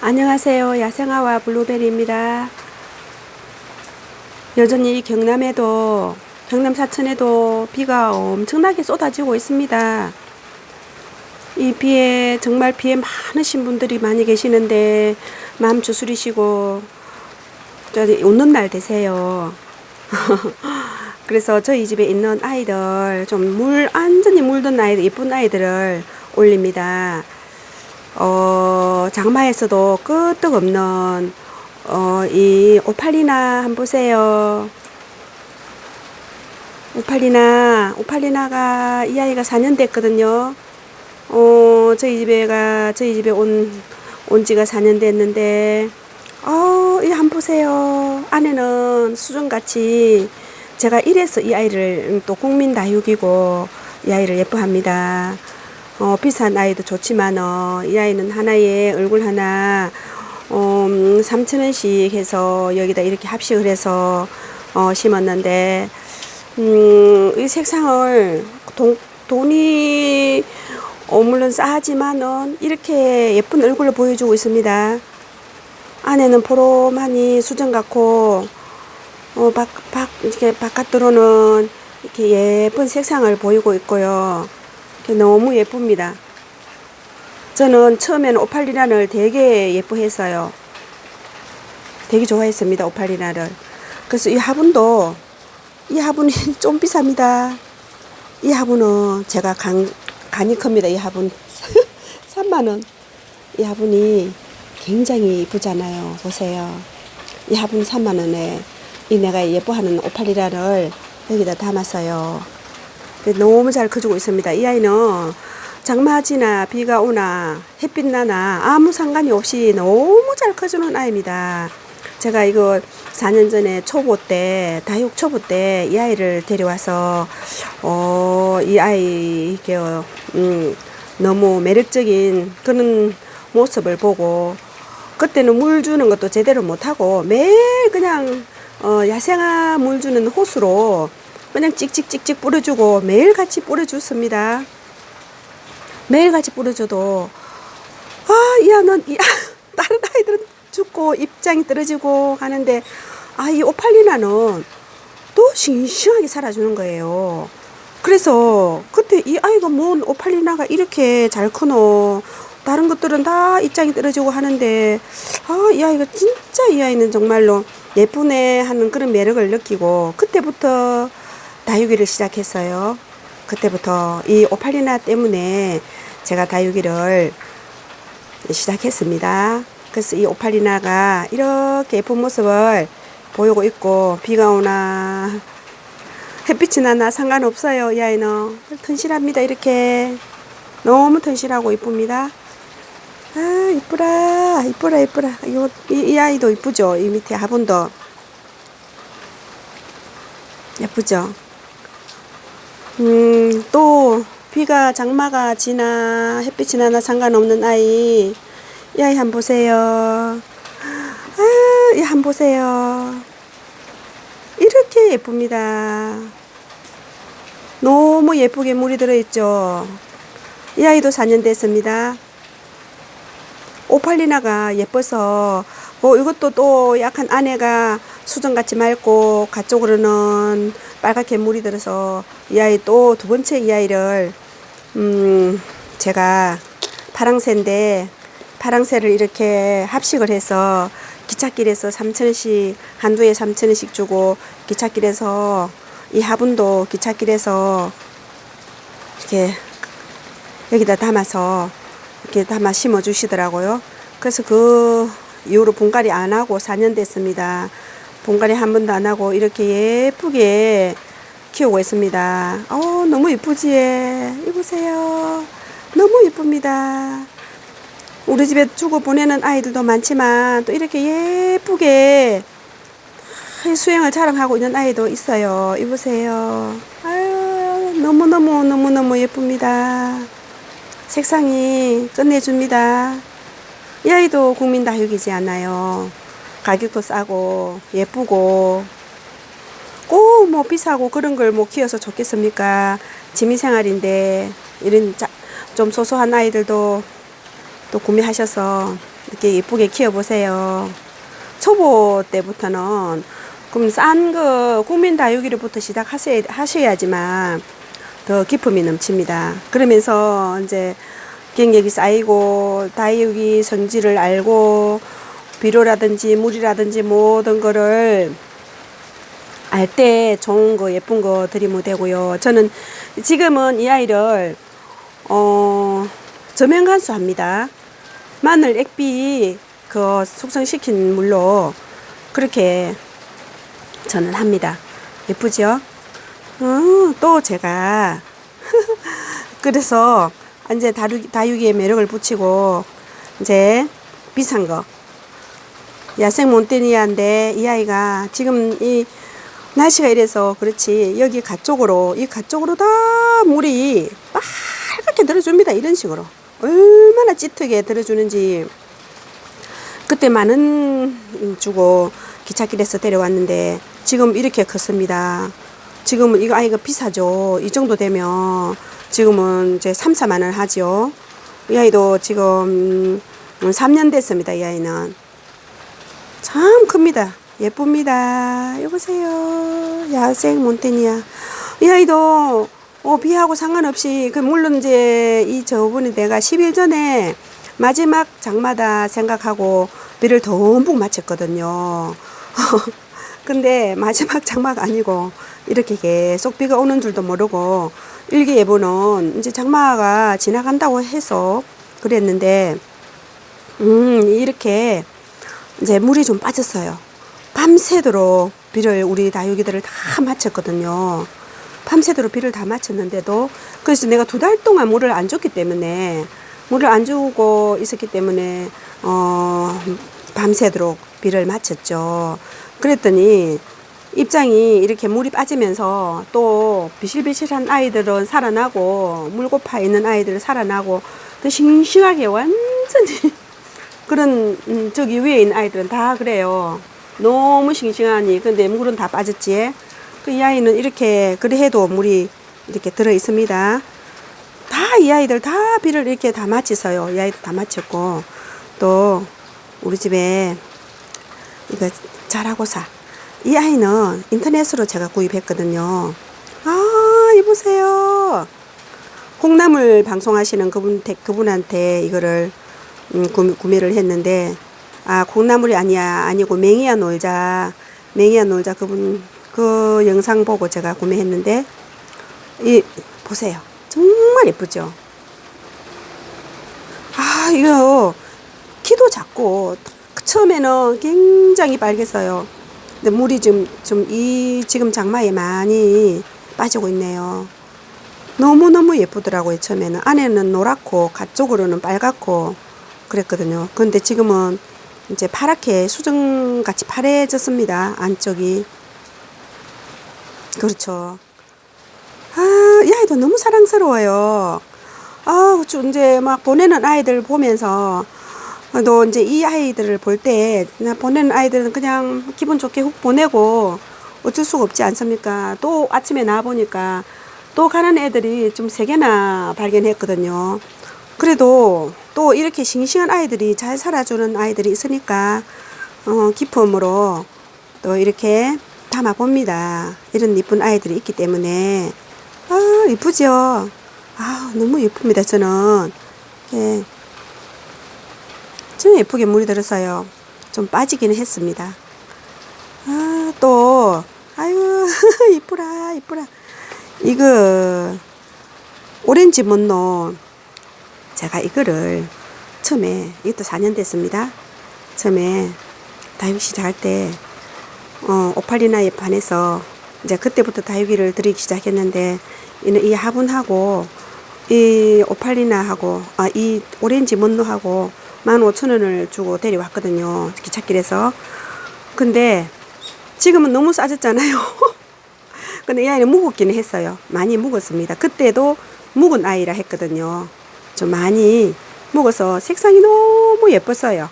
안녕하세요. 야생아와 블루베리입니다. 여전히 경남에도, 경남 사천에도 비가 엄청나게 쏟아지고 있습니다. 이 비에, 정말 비에 많으신 분들이 많이 계시는데, 마음 주스리시고, 저 웃는 날 되세요. 그래서 저희 집에 있는 아이들, 좀 물, 완전히 물든 아이들, 예쁜 아이들을 올립니다. 어, 장마에서도 끄떡 없는, 어, 이 오팔리나 한번 보세요. 오팔리나, 오팔리나가, 이 아이가 4년 됐거든요. 어, 저희 집에가, 저희 집에 온, 온 지가 4년 됐는데, 어, 이한 보세요. 안에는 수정같이 제가 이래서 이 아이를 또 국민 다육이고 이 아이를 예뻐합니다. 어, 비싼 아이도 좋지만, 어, 이 아이는 하나에 얼굴 하나, 어, 3,000원씩 해서 여기다 이렇게 합식을 해서, 어, 심었는데, 음, 이 색상을 돈, 돈이, 어, 물론 싸지만은 이렇게 예쁜 얼굴을 보여주고 있습니다. 안에는 보롬하니 수정 같고, 어, 바, 바, 이렇게 바깥으로는 이렇게 예쁜 색상을 보이고 있고요. 너무 예쁩니다. 저는 처음에는 오팔리란을 되게 예뻐했어요. 되게 좋아했습니다, 오팔리란을. 그래서 이 화분도, 이 화분이 좀 비쌉니다. 이 화분은 제가 간, 간이 큽니다, 이 화분. 3만원. 이 화분이 굉장히 이쁘잖아요. 보세요. 이 화분 3만원에 이 내가 예뻐하는 오팔리란을 여기다 담았어요. 너무 잘 커주고 있습니다. 이 아이는 장마지나 비가 오나 햇빛 나나 아무 상관이 없이 너무 잘 커주는 아이입니다. 제가 이거 4년 전에 초보 때, 다육 초보 때 이 아이를 데려와서, 어, 이 아이, 이게, 음, 너무 매력적인 그런 모습을 보고, 그때는 물 주는 것도 제대로 못하고, 매일 그냥, 어, 야생화 물 주는 호수로 그냥 찍찍찍찍 뿌려주고 매일같이 뿌려줬습니다. 매일같이 뿌려줘도 아, 야, 넌, 이, 다른 아이들은 죽고 입장이 떨어지고 하는데 아, 이 오팔리나는 또 싱싱하게 살아주는 거예요. 그래서 그때 이 아이가 뭔 오팔리나가 이렇게 잘 크노 다른 것들은 다 입장이 떨어지고 하는데 아, 이 아이가 진짜 이 아이는 정말로 예쁘네 하는 그런 매력을 느끼고 그때부터 다육이를 시작했어요. 그때부터 이 오팔리나 때문에 제가 다육이를 시작했습니다. 그래서 이 오팔리나가 이렇게 예쁜 모습을 보이고 있고 비가 오나 햇빛이 나나 상관없어요. 이 아이는 튼실합니다. 이렇게 너무 튼실하고 이쁩니다. 아 이쁘라 이쁘라 이쁘라 이거 이, 이 아이도 이쁘죠. 이 밑에 화분도 예쁘죠. 음, 또 비가 장마가 지나 햇빛이 나나 상관없는 아이 이 아이 한번 보세요. 아, 이한번 보세요. 이렇게 예쁩니다. 너무 예쁘게 물이 들어있죠. 이 아이도 4년 됐습니다. 오팔리나가 예뻐서 뭐 이것도 또 약간 안에가 수정같이 맑고 가쪽으로는 빨갛게 물이 들어서 이 아이 또 두 번째 이 아이를 음 제가 파랑새인데 파랑새를 이렇게 합식을 해서 기찻길에서 3천원씩 한두에 3천원씩 주고 기찻길에서 이 화분도 기찻길에서 이렇게 여기다 담아서 이렇게 담아 심어 주시더라고요. 그래서 그 이후로 분갈이 안 하고 4년 됐습니다. 분갈이 한 번도 안 하고 이렇게 예쁘게 키우고 있습니다. 어, 너무 이쁘지? 이보세요. 너무 이쁩니다. 우리 집에 주고 보내는 아이들도 많지만 또 이렇게 예쁘게 수행을 자랑하고 있는 아이도 있어요. 이보세요. 아유, 너무너무 너무너무 예쁩니다. 색상이 끝내줍니다. 이 아이도 국민 다육이지 않아요. 가격도 싸고 예쁘고 꼭 뭐 비싸고 그런 걸 뭐 키워서 좋겠습니까? 취미생활인데 이런 자, 좀 소소한 아이들도 또 구매하셔서 이렇게 예쁘게 키워보세요. 초보 때부터는 그럼 싼 거 국민 다육이로부터 시작하셔야 하셔야지만 더 기품이 넘칩니다. 그러면서 이제 경력이 쌓이고 다육이 성질을 알고 비료라든지 물이라든지 모든 거를 알 때 좋은 거 예쁜 거 드리면 되고요. 저는 지금은 이 아이를 어 저면 간수 합니다. 마늘 액비 그 숙성시킨 물로 그렇게 저는 합니다. 예쁘죠? 어, 또 제가 그래서 이제 다육, 다육이의 매력을 붙이고 이제 비싼 거 야생 몬테니아인데 이 아이가 지금 이 날씨가 이래서 그렇지 여기 가쪽으로 이 가쪽으로 다 물이 빨갛게 들어줍니다 이런 식으로 얼마나 짙게 들어주는지 그때 많은 주고 기찻길에서 데려왔는데 지금 이렇게 컸습니다. 지금은 이거 아이가 비싸죠. 이 정도 되면 지금은 이제 3, 4만 원 하죠. 이 아이도 지금 3년 됐습니다. 이 아이는 참 큽니다. 예쁩니다. 여보세요. 야생 몬테니아. 이 아이도 어, 비하고 상관없이 그 물론 이제 이 저번에 내가 10일 전에 마지막 장마다 생각하고 비를 듬뿍 맞췄거든요. 근데 마지막 장마가 아니고 이렇게 계속 비가 오는 줄도 모르고 일기예보는 이제 장마가 지나간다고 해서 그랬는데 음 이렇게 이제 물이 좀 빠졌어요. 밤새도록 비를 우리 다육이들을 다 맞췄거든요. 밤새도록 비를 다 맞췄는데도 그래서 내가 두 달 동안 물을 안 줬기 때문에 물을 안 주고 있었기 때문에 어 밤새도록 비를 맞췄죠. 그랬더니 입장이 이렇게 물이 빠지면서 또 비실비실한 아이들은 살아나고 물고파 있는 아이들은 살아나고 또 싱싱하게 완전히 그런 음, 저기 위에 있는 아이들은 다 그래요. 너무 싱싱하니 근데 물은 다 빠졌지. 그 이 아이는 이렇게 그래 해도 물이 이렇게 들어 있습니다. 다 이 아이들 다 비를 이렇게 다 맞췄어요. 이 아이도 다 맞췄고 또 우리 집에 이거 잘하고사 이 아이는 인터넷으로 제가 구입했거든요. 아 이보세요. 콩나물 방송하시는 그분 그분한테 이거를 음, 구, 구매 를 했는데 아 콩나물이 아니야 아니고 맹이야 놀자. 맹이야 놀자. 그분 그 영상 보고 제가 구매했는데 이 보세요. 정말 예쁘죠? 아 이거 키도 작고 처음에는 굉장히 빨갰어요. 근데 물이 좀 좀 이 지금 장마에 많이 빠지고 있네요. 너무너무 예쁘더라고요 처음에는. 안에는 노랗고 갓쪽으로는 빨갛고 그랬거든요 근데 지금은 이제 파랗게 수정같이 파래졌습니다 안쪽이 그렇죠 아, 이 아이도 너무 사랑스러워요. 아, 저 이제 막 보내는 아이들 보면서 또 이제 이 아이들을 볼 때 보내는 아이들은 그냥 기분 좋게 훅 보내고 어쩔 수가 없지 않습니까? 또 아침에 나와 보니까 또 가는 애들이 좀 세 개나 발견했거든요. 그래도 또 이렇게 싱싱한 아이들이 잘 살아주는 아이들이 있으니까 어, 기품으로 또 이렇게 담아 봅니다. 이런 이쁜 아이들이 있기 때문에 아 이쁘죠. 아 너무 예쁩니다. 저는 예, 좀 예쁘게 물이 들었어요. 좀 빠지기는 했습니다. 아 또 아유 이쁘라 이쁘라 이거 오렌지 문노 제가 이거를 처음에 이것도 4년 됐습니다. 처음에 다육 시작할 때 어, 오팔리나에 반해서 이제 그때부터 다육이를 들이기 시작했는데 이는 이 화분하고 이 오팔리나하고 아 이 오렌지 문노하고 만 오천 원을 주고 데려왔거든요. 기찻길에서. 근데 지금은 너무 싸졌잖아요. 근데 이 아이는 묵었기는 했어요. 많이 묵었습니다. 그때도 묵은 아이라 했거든요 좀 많이 묵어서 색상이 너무 예뻤어요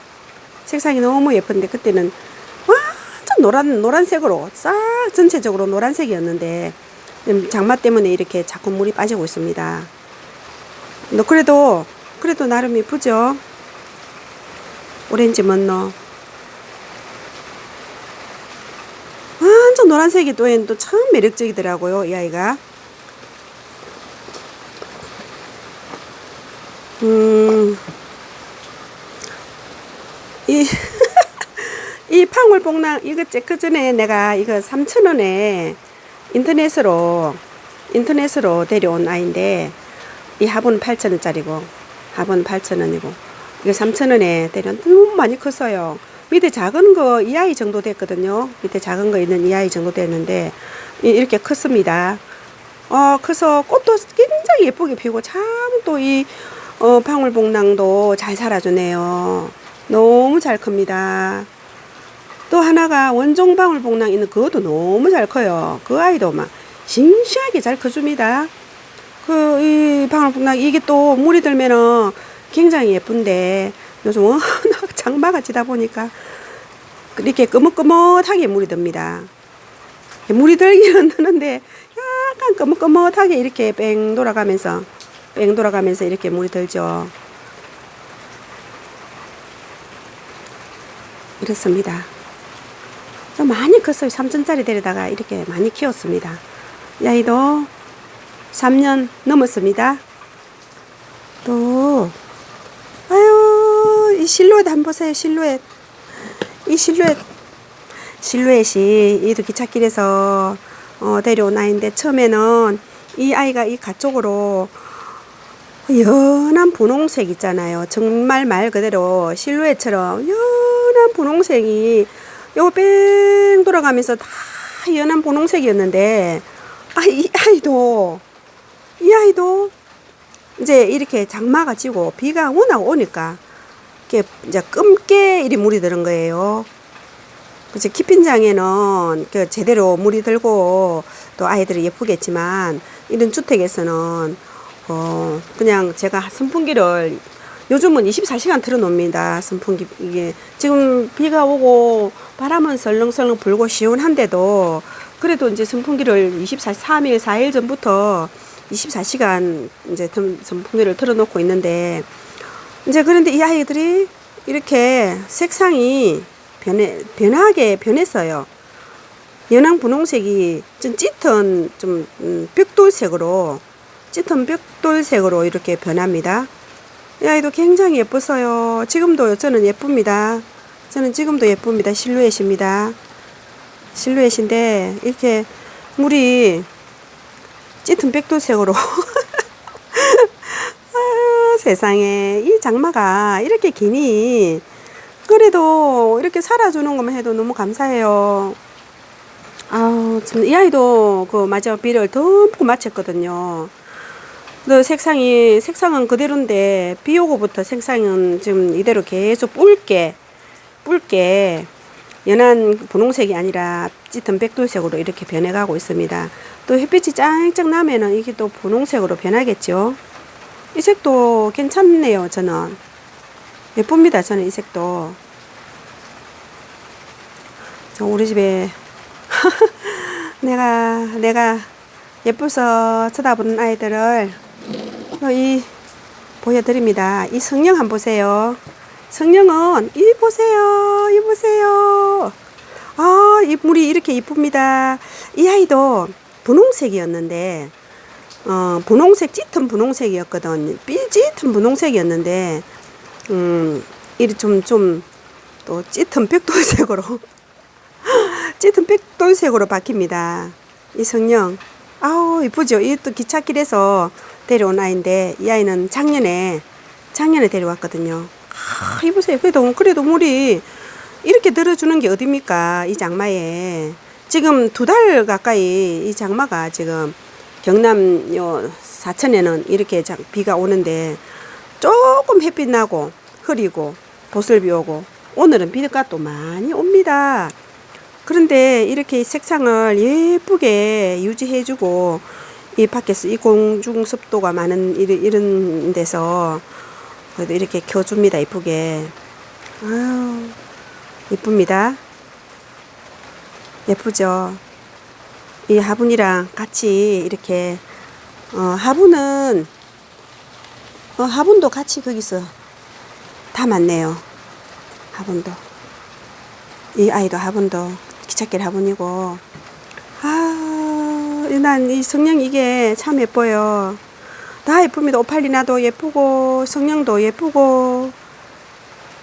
색상이 너무 예쁜데 그때는 완전 노란 노란색으로 싹 전체적으로 노란색이었는데 음, 장마 때문에 이렇게 자꾸 물이 빠지고 있습니다. 너 그래도 그래도 나름 이쁘죠. 오렌지 먼너. 완전 노란색이 또, 또 참 매력적이더라고요, 이 아이가. 음, 이, 이 팡울뽕랑, 이거, 제- 그 전에 내가 이거 3,000원에 인터넷으로, 인터넷으로 데려온 아이인데, 이 합은 8,000원짜리고, 합은 8,000원이고, 이거 3,000원에 데려온, 너무 많이 컸어요. 밑에 작은 거, 이 아이 정도 됐거든요. 밑에 작은 거 있는 이 아이 정도 됐는데, 이- 이렇게 컸습니다. 어, 커서 꽃도 굉장히 예쁘게 피고 참 또 이 어, 방울복랑도 잘 살아주네요. 너무 잘 큽니다. 또 하나가 원종 방울복랑 있는 그것도 너무 잘 커요. 그 아이도 막 싱싱하게 잘 커줍니다. 그 이 방울복랑 이게 또 물이 들면은 굉장히 예쁜데 요즘 워낙 장마가 지다 보니까 이렇게 끄뭇끄뭇하게 물이 듭니다. 물이 들기는 드는데 약간 끄뭇끄뭇하게 이렇게 뺑 돌아가면서 뺑 돌아가면서 이렇게 물이 들죠. 이렇습니다. 좀 많이 컸어요. 3천짜리 데려다가 이렇게 많이 키웠습니다. 이 아이도 3년 넘었습니다. 또 아유 이 실루엣 한번 보세요. 실루엣 이 실루엣 실루엣이 이도 기찻길에서 어, 데려온 아이인데 처음에는 이 아이가 이 가쪽으로 연한 분홍색 있잖아요. 정말 말 그대로 실루엣처럼 연한 분홍색이 요뺑 돌아가면서 다 연한 분홍색이었는데 아 이 아이도 이 아이도 이제 이렇게 장마가 지고 비가 워낙 오니까 이렇게 이제 끔게 이리 물이 드는 거예요. 그치 키핀장에는 그 제대로 물이 들고 또 아이들이 예쁘겠지만 이런 주택에서는 어 그냥 제가 선풍기를 요즘은 24시간 틀어놓습니다. 선풍기 이게 지금 비가 오고 바람은 설렁설렁 불고 시원한데도 그래도 이제 선풍기를 24 3일 4일 전부터 24시간 이제 선- 선풍기를 틀어놓고 있는데 이제 그런데 이 아이들이 이렇게 색상이 변해, 변하게 변했어요. 연한 분홍색이 좀 짙은 좀 음, 벽돌색으로 짙은 벽돌색으로 이렇게 변합니다. 이 아이도 굉장히 예뻤어요. 지금도 저는 예쁩니다. 저는 지금도 예쁩니다. 실루엣입니다. 실루엣인데 이렇게 물이 짙은 벽돌색으로 아, 세상에 이 장마가 이렇게 기니 그래도 이렇게 살아주는 것만 해도 너무 감사해요. 아우 참 이 아이도 그 마지막 비를 듬뿍 맞췄거든요. 그 색상이 색상은 그대로인데 비 오고부터 색상은 지금 이대로 계속 붉게 붉게 연한 분홍색이 아니라 짙은 백돌색으로 이렇게 변해가고 있습니다. 또 햇빛이 짱짱 나면은 이게 또 분홍색으로 변하겠죠. 이 색도 괜찮네요, 저는. 예쁩니다, 저는 이 색도. 저 우리 집에 내가 내가 예뻐서 쳐다보는 아이들을 어, 이 보여드립니다. 이 성령 한번 보세요. 성령은 이 보세요, 이 보세요. 아, 이 물이 이렇게 이쁩니다. 이 아이도 분홍색이었는데, 어, 분홍색 짙은 분홍색이었거든. 삐짙은 분홍색이었는데, 음, 이리 좀좀 또 짙은 벽돌색으로 짙은 벽돌색으로 바뀝니다. 이 성령. 아우, 이쁘죠? 이 또 기찻길에서 데려온 아이인데, 이 아이는 작년에, 작년에 데려왔거든요. 아, 이보세요. 그래도, 그래도 물이 이렇게 들어주는 게 어딥니까? 이 장마에. 지금 두 달 가까이 이 장마가 지금 경남 요 사천에는 이렇게 장- 비가 오는데 조금 햇빛 나고 흐리고 보슬비 오고 오늘은 비가 또 많이 옵니다. 그런데 이렇게 색상을 예쁘게 유지해주고 이 밖에서 이 공중 습도가 많은 이런, 데서 그래도 이렇게 켜줍니다. 이쁘게. 아유, 이쁩니다. 예쁘죠? 이 화분이랑 같이 이렇게 어, 화분은 어, 화분도 같이 거기서 다 맞네요. 화분도. 이 아이도 화분도 기찻길 화분이고. 아, 난이 성령 이게 참 예뻐요. 다 예쁩니다. 오팔리나도 예쁘고, 성령도 예쁘고.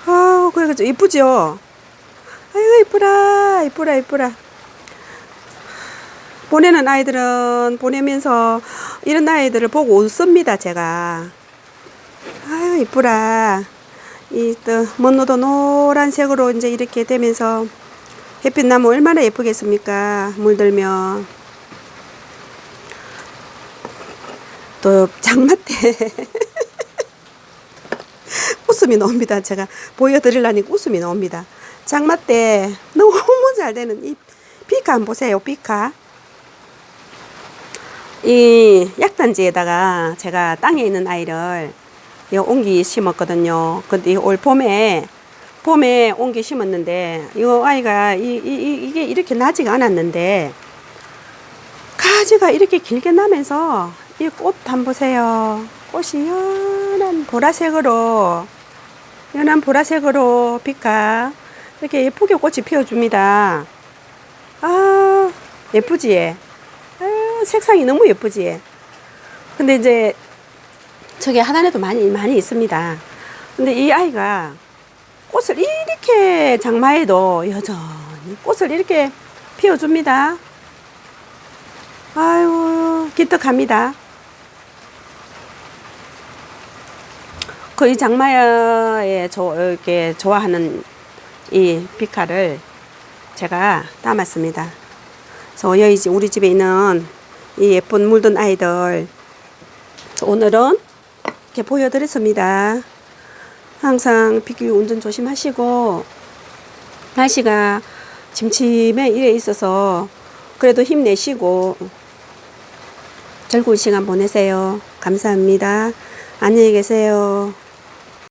아, 그래가지고 예쁘죠? 아이고, 예쁘라, 예쁘라, 예쁘라. 보내는 아이들은 보내면서 이런 아이들을 보고 웃습니다, 제가. 아유, 이쁘라. 이, 또, 먼노도 노란색으로 이제 이렇게 되면서 햇빛 나면 얼마나 예쁘겠습니까? 물들면. 또, 장마 때. 웃음이 나옵니다. 제가 보여드리려니까 웃음이 나옵니다. 장마 때 너무 잘 되는 이 피카 한번 보세요. 피카. 이 약단지에다가 제가 땅에 있는 아이를 이 옹기 심었거든요. 근데 올 봄에 봄에 옹기 심었는데 이 아이가 이, 이, 이- 이게 이렇게 나지가 않았는데 가지가 이렇게 길게 나면서 이 꽃 한번 보세요. 꽃이 연한 보라색으로 연한 보라색으로 빛가 이렇게 예쁘게 꽃이 피어줍니다. 아 예쁘지? 아, 색상이 너무 예쁘지? 근데 이제 저게 하단에도 많이 많이 있습니다. 근데 이 아이가 꽃을 이렇게 장마에도 여전히 꽃을 이렇게 피워줍니다. 아유 기특합니다. 거의 장마에 저 이렇게 좋아하는 이 비카를 제가 담았습니다. 그래서 우리 집에 있는 이 예쁜 물든 아이들 오늘은 이렇게 보여드렸습니다. 항상 빗길 운전 조심하시고 날씨가 침침해 이래 있어서 그래도 힘내시고 즐거운 시간 보내세요. 감사합니다. 안녕히 계세요.